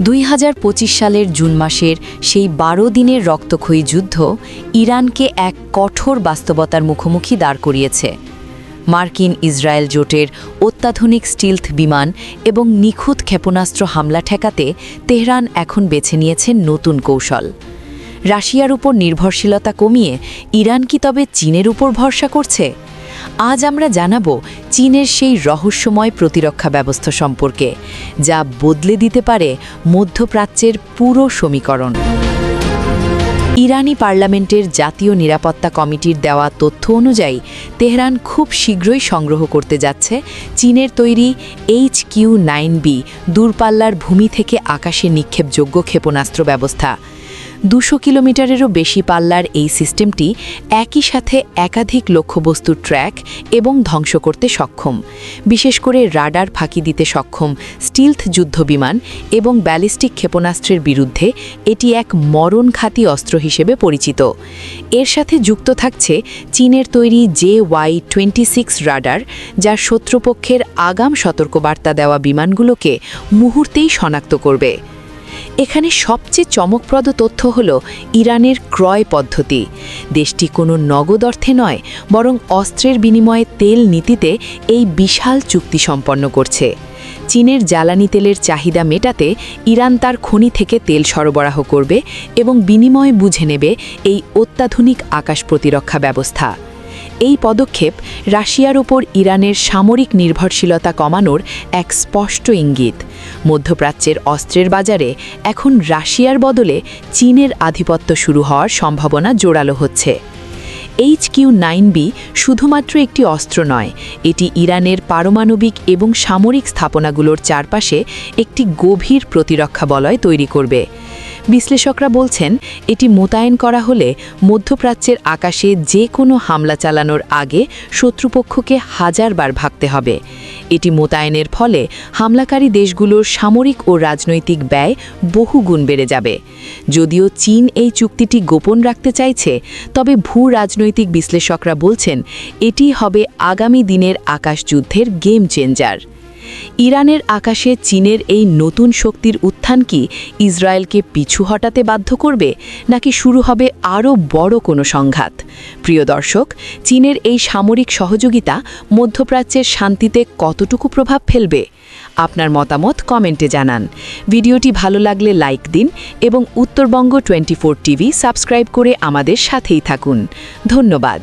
দুই হাজার পঁচিশ সালের জুন মাসের সেই বারো দিনের রক্তক্ষয়ী যুদ্ধ ইরানকে এক কঠোর বাস্তবতার মুখোমুখি দাঁড় করিয়েছে। মার্কিন ইসরায়েল জোটের অত্যাধুনিক স্টিলথ বিমান এবং নিখুঁত ক্ষেপণাস্ত্র হামলা ঠেকাতে তেহরান এখন বেছে নিয়েছে নতুন কৌশল। রাশিয়ার উপর নির্ভরশীলতা কমিয়ে ইরান কি তবে চীনের উপর ভরসা করছে? আজ আমরা জানাব চীনের সেই রহস্যময় প্রতিরক্ষা ব্যবস্থা সম্পর্কে, যা বদলে দিতে পারে মধ্যপ্রাচ্যের পুরো সমীকরণ। ইরানি পার্লামেন্টের জাতীয় নিরাপত্তা কমিটির দেওয়া তথ্য অনুযায়ী, তেহরান খুব শীঘ্রই সংগ্রহ করতে যাচ্ছে চীনের তৈরি এইচ কিউ নাইন বি, দূরপাল্লার ভূমি থেকে আকাশে নিক্ষেপযোগ্য ক্ষেপণাস্ত্র ব্যবস্থা। দুশো কিলোমিটারেরও বেশি পাল্লার এই সিস্টেমটি একই সাথে একাধিক লক্ষ্যবস্তু ট্র্যাক এবং ধ্বংস করতে সক্ষম। বিশেষ করে রাডার ফাঁকি দিতে সক্ষম স্টিলথ যুদ্ধবিমান এবং ব্যালিস্টিক ক্ষেপণাস্ত্রের বিরুদ্ধে এটি এক মরণঘাতী অস্ত্র হিসেবে পরিচিত। এর সাথে যুক্ত থাকছে চীনের তৈরি J Y twenty six radar যা শত্রুপক্ষের আগাম সতর্কবার্তা দেওয়া বিমানগুলোকে মুহূর্তেই শনাক্ত করবে। এখানে সবচেয়ে চমকপ্রদ তথ্য হল ইরানের ক্রয় পদ্ধতি। দেশটি কোনো নগদ অর্থে নয়, বরং অস্ত্রের বিনিময়ে তেল নীতিতে এই বিশাল চুক্তি সম্পন্ন করছে। চীনের জ্বালানি তেলের চাহিদা মেটাতে ইরান তার খনি থেকে তেল সরবরাহ করবে এবং বিনিময়ে বুঝে নেবে এই অত্যাধুনিক আকাশ প্রতিরক্ষা ব্যবস্থা। এই পদক্ষেপ রাশিয়ার উপর ইরানের সামরিক নির্ভরশীলতা কমানোর এক স্পষ্ট ইঙ্গিত। মধ্যপ্রাচ্যের অস্ত্রের বাজারে এখন রাশিয়ার বদলে চীনের আধিপত্য শুরু হওয়ার সম্ভাবনা জোরালো হচ্ছে। এইচ কিউ নাইন বি শুধুমাত্র একটি অস্ত্র নয়, এটি ইরানের পারমাণবিক এবং সামরিক স্থাপনাগুলোর চারপাশে একটি গভীর প্রতিরক্ষা বলয় তৈরি করবে। বিশ্লেষকরা বলছেন, এটি মোতায়েন করা হলে মধ্যপ্রাচ্যের আকাশে যে কোনো হামলা চালানোর আগে শত্রুপক্ষকে হাজারবার ভাবতে হবে। এটি মোতায়েনের ফলে হামলাকারী দেশগুলোর সামরিক ও রাজনৈতিক ব্যয় বহুগুণ বেড়ে যাবে। যদিও চীন এই চুক্তিটি গোপন রাখতে চাইছে, তবে ভূ রাজনৈতিক বিশ্লেষকরা বলছেন, এটি হবে আগামী দিনের আকাশযুদ্ধের গেম চেঞ্জার। ইরানের আকাশে চীনের এই নতুন শক্তির উত্থান কি ইসরায়েলকে পিছু হটাতে বাধ্য করবে, নাকি শুরু হবে আরও বড় কোনো সংঘাত? প্রিয় দর্শক, চীনের এই সামরিক সহযোগিতা মধ্যপ্রাচ্যের শান্তিতে কতটুকু প্রভাব ফেলবে? আপনার মতামত কমেন্টে জানান। ভিডিওটি ভালো লাগলে লাইক দিন এবং উত্তরবঙ্গ টোয়েন্টি টিভি সাবস্ক্রাইব করে আমাদের সাথেই থাকুন। ধন্যবাদ।